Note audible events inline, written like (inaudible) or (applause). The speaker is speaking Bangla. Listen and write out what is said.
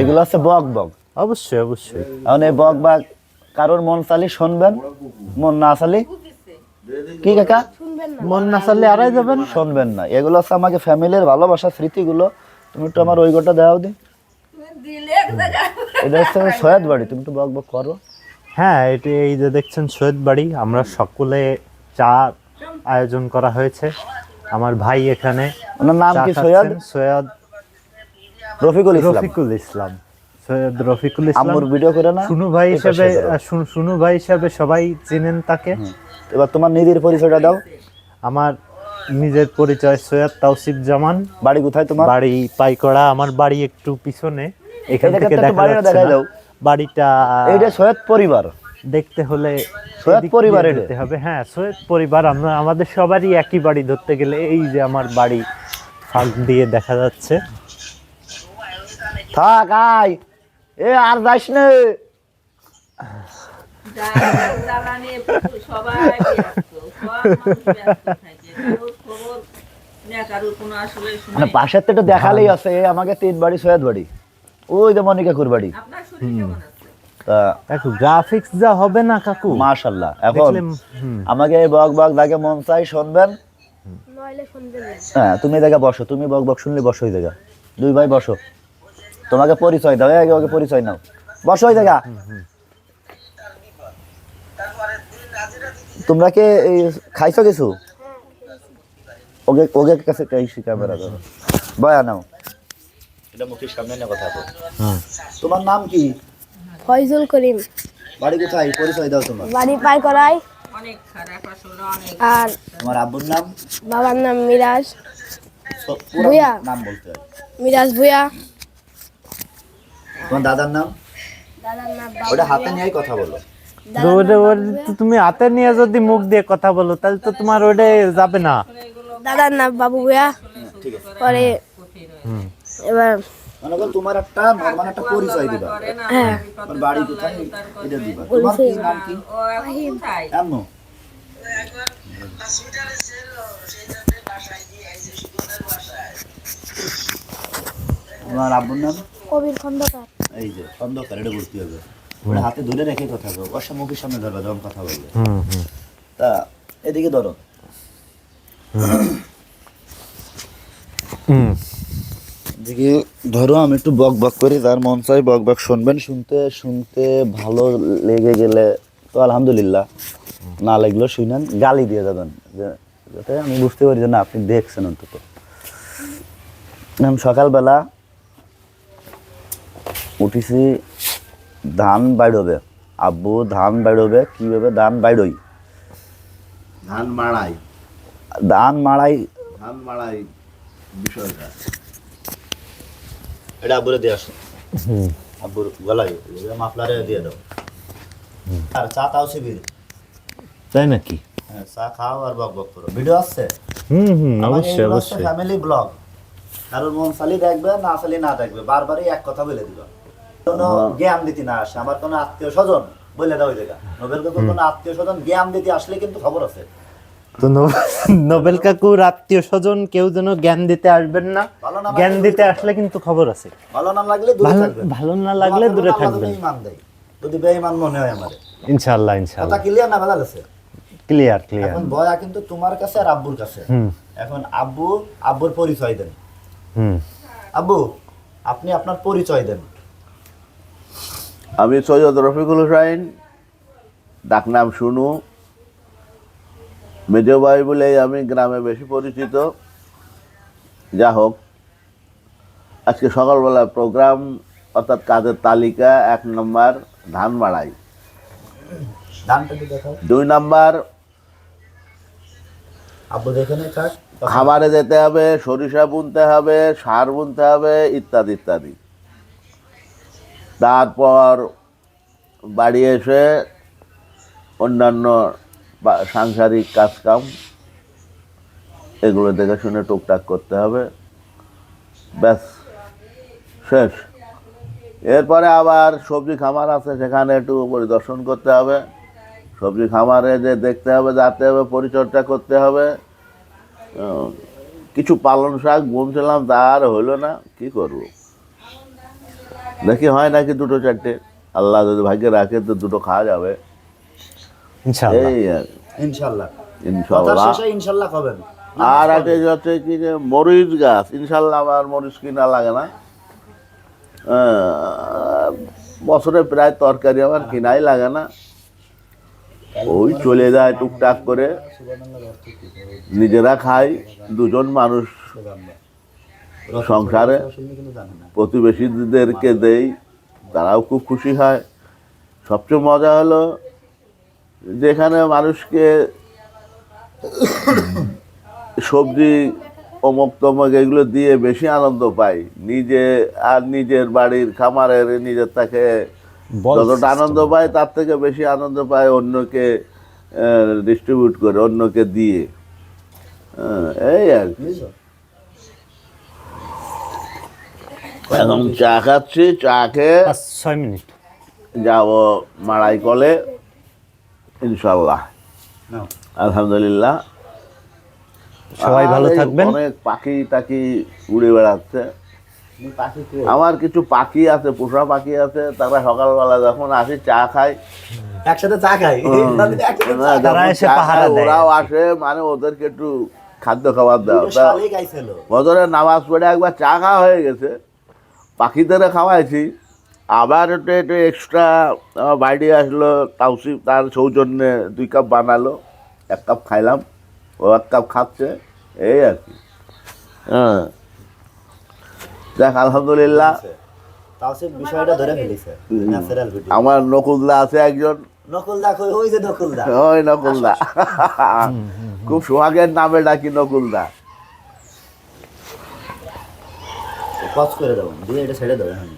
এগুলো হচ্ছে বক বক। অবশ্যই অবশ্যই। এখন এই বক বাক কারোর মন চালি শুনবেন মন না চালি কি কাকা? মন না চাললে আড়াই যাবেন শুনবেন না। এগুলো হচ্ছে আমাকে ফ্যামিলির ভালোবাসা স্মৃতিগুলো। তুমি একটু আমার ওই গোটা দাও দি। এটা হচ্ছে সৈয়দ বাড়ি। তুমি একটু বক বক করো। হ্যাঁ এটি এই যে দেখছেন সৈয়দ বাড়ি আমরা সকলে চা আয়োজন করা হয়েছে। আমার ভাই এখানে ওনার নাম কি সৈয়দ? সৈয়দ রফিকুল ইসলাম। রফিকুল ইসলাম। সৈয়দ রফিকুল ইসলাম। আম্মুর ভিডিও করে না? সুনু ভাই হিসেবে সুনু ভাই হিসেবে সবাই চেনেন তাকে। এবার তোমার নিজের পরিচয়টা দাও। আমার নিজের পরিচয় সৈয়দ তাওসিফ জামান বাড়ি কোথায় তোমার? বাড়ি পাইকড়া আমার বাড়ি একটু পিছনে। এখান থেকে দেখা যাচ্ছে দেখাই দাও। বাড়িটা এইটা সৈয়দ পরিবার। দেখতে হলে সৈয়দ পরিবার এটা? যেতে হবে। হ্যাঁ সৈয়দ পরিবার। আমরা আমাদের সবারই একই বাড়ি ধরতে গেলে এই যে আমার বাড়ি ফাঁক দিয়ে দেখা যাচ্ছে। থাক আয়। এ আর যাইস না। মানে পাশের তো দেখালেই আছে আমাকে তিন বাড়ি সৈয়দ বাড়ি। ওই যে মনিকা কুর বাড়ি। গ্রাফিক্স যা হবে না কাকু? মাশাল্লাহ এখন আমাকে এই বক বক দাগে মন চাই শুনবেন? হ্যাঁ তুমি জায়গা বসো তুমি বক বক শুনলে বসো ওই জায়গা দুই ভাই বসো। তোমাকে পরিচয় দাও আগে ওকে পরিচয় নাও। বসো ওই জায়গা তোমরা কে খাইছো কিছু? ওকে ওকে কাছে কাইছি ক্যামেরা করো বয়া নাও। এটা মুখের সামনে না কথা বল। তোমার নাম কি? ফয়জুল করিম। বাড়ি কোথায়? পরিচয় দাও তোমার। বাড়ি পাই করাই অনেক খারাপ আসলে অনেক। আর তোমার আব্বুর নাম? বাবার নাম মিরাজ। ভুয়া। নাম বলতে মিরাজ ভুয়া। তোমার দাদার নাম? ওটা হাতে নিয়েই কথা বলো। তুমি হাতে নিয়ে যদি মুখ দিয়ে কথা বলো তাহলে তো তোমার ওটা যাবে না। দাদার নাম বাবু ভুয়া ঠিক আছে। পরে এবার মনে করো তোমার একটা নর্মাল একটা পরিচয় দিবা। হ্যাঁ। বাড়ি কোথায়? এটা দিবা। তোমার কি নাম কি? ও এখন কোথায়? আম্মু। তোমার আব্বুর নাম? কবির খন্দকার। এই যে খন্দকার এটা বলতে হবে। ওটা হাতে ধরে রেখে কথা বলব ওর মুখের সামনে ধরবা যখন কথা বলবে। তা এদিকে ধরো। এদিকে ধরো আমি একটু বক বক করি তার মন চাই বক বক শুনবেন। শুনতে শুনতে ভালো লেগে গেলে তো আলহামদুলিল্লাহ। না লাগলেও শুনেন গালি দিয়ে যাবেন। যাতে আমি বুঝতে পারি যে না আপনি দেখছেন অন্তত। সকালবেলা উঠিছি ধান বাইড়বে আব্বু ধান বাইড়বে কীভাবে ধান বাইড়ই ধান মাড়াই ধান মাড়াই ধান মাড়াই বিষয়টা। এটা আব্বুরে দিয়ে আসো আব্বুর গলায় মাফলারে দিয়ে দাও। আর চা তাও শিবির তাই নাকি? হ্যাঁ চা খাও আর বক বক করো ভিডিও আসছে হুম হুম অবশ্যই অবশ্যই ফ্যামিলি ব্লগ কারোর মন চালি দেখবে না চালি না দেখবে বারবারই এক কথা বলে দিবা। কোনো জ্ঞান দিতে না আসে। আমার কোনো আত্মীয় স্বজন বলে দাও ওই জায়গা। নোবেল কাকুর কোনো আত্মীয় স্বজন জ্ঞান দিতে আসলে কিন্তু খবর আছে। তো (laughs) নোবেল কাকুর আত্মীয় স্বজন কেউ যেন জ্ঞান দিতে আসবেন না ভালো জ্ঞান দিতে আসলে কিন্তু খবর আছে। ভালো না লাগলে দূরে ভালো থাকবেন। ভালো না লাগলে দূরে থাকবেন। ইমান দেয়। যদি বেঈমান মনে হয় আমারে। ইনশাআল্লাহ কথা ক্লিয়ার না বেলা গেছে ক্লিয়ার ক্লিয়ার এখন বয়া কিন্তু তোমার কাছে আর আব্বুর কাছে। এখন আব্বু আব্বুর পরিচয় দেন। হুম। আব্বু আপনি আপনার পরিচয় দেন। আমি সৈয়দ রফিকুল হুসাইন ডাকনাম শুনু। মেজো ভাই বলেই আমি গ্রামে বেশি পরিচিত। যা হোক আজকে সকালবেলা প্রোগ্রাম অর্থাৎ কাজের তালিকা এক নম্বর ধান মাড়াই দুই নাম্বার খামারে যেতে হবে সরিষা বুনতে হবে সার বুনতে হবে ইত্যাদি ইত্যাদি। তারপর বাড়ি এসে অন্যান্য সাংসারিক কাজকাম এগুলো দেখে শুনে টুকটাক করতে হবে। ব্যাস, শেষ। এরপরে আবার সবজি খামার আছে, সেখানে একটু পরিদর্শন করতে হবে। সবজি খামারে যে দেখতে হবে যাতে হবে, পরিচর্যা করতে হবে। কিছু পালন শাক বুনছিলাম, তা আর হইল না, কি করব? দেখি হয় নাকি দুটো চারটে? আল্লাহ যদি ভাগ্যে রাখে তো দুটো খাওয়া যাবে। এই আর ইনশাল্লাহ ইনশাল্লাহ ইনশাল্লাহ খাবেন আর একটা হচ্ছে কি যে মরিচ গাছ ইনশাল্লাহ আমার মরিচ কিনা লাগে না। বছরে প্রায় তরকারি আমার কিনাই লাগে না। ওই চলে যায় টুকটাক করে। নিজেরা খাই দুজন মানুষ। সংসারে প্রতিবেশীদেরকে দেই তারাও খুব খুশি হয়। সবচেয়ে মজা হলো যেখানে মানুষকে সবজি অমুক তমুক এগুলো দিয়ে বেশি আনন্দ পাই। নিজে আর নিজের বাড়ির খামারের নিজের তাকে যতটা আনন্দ পায় তার থেকে বেশি আনন্দ পায় অন্যকে ডিস্ট্রিবিউট করে অন্যকে দিয়ে। হ্যাঁ, এই আর কি। এখন চা খাচ্ছি চা খেয়ে ছয় মিনিট। যাব মাড়াই কলে ইনশাল্লাহ আলহামদুলিল্লাহ। সবাই ভালো থাকবেন। অনেক পাখি টাকি উড়ে বেড়াচ্ছে। আমার কিছু পাখি আছে পোষা পাখি আছে তারা সকালবেলা যখন আসি চা খাই একসাথে চা খাই (laughs) ওরাও আসে মানে ওদেরকে একটু খাদ্য খাবার দাও দুটো তা শালিক আইছিল। বছরে নামাজ পড়ে একবার চা খাওয়া হয়ে গেছে। পাখিদের খাওয়াইছি। আবার একটু একটু এক্সট্রা বাড়ি আসলো তাউসি তার সৌজন্যে দুই কাপ বানালো এক কাপ খাইলাম ও এক কাপ খাচ্ছে এই আর কি। হ্যাঁ। দেখ আলহামদুলিল্লাহ। বিষয়টা ধরে ফেলিছে ন্যাচারাল ভিডিও আমার নকুলদা আছে একজন। নকল দা কই? ওই যে নকল দা ওই নকুলদা। খুব সোহাগের নামে ডাকি নকুলদা। পজ করে দেবেন দিয়ে এটা ছেড়ে দেবেন হ্যাঁ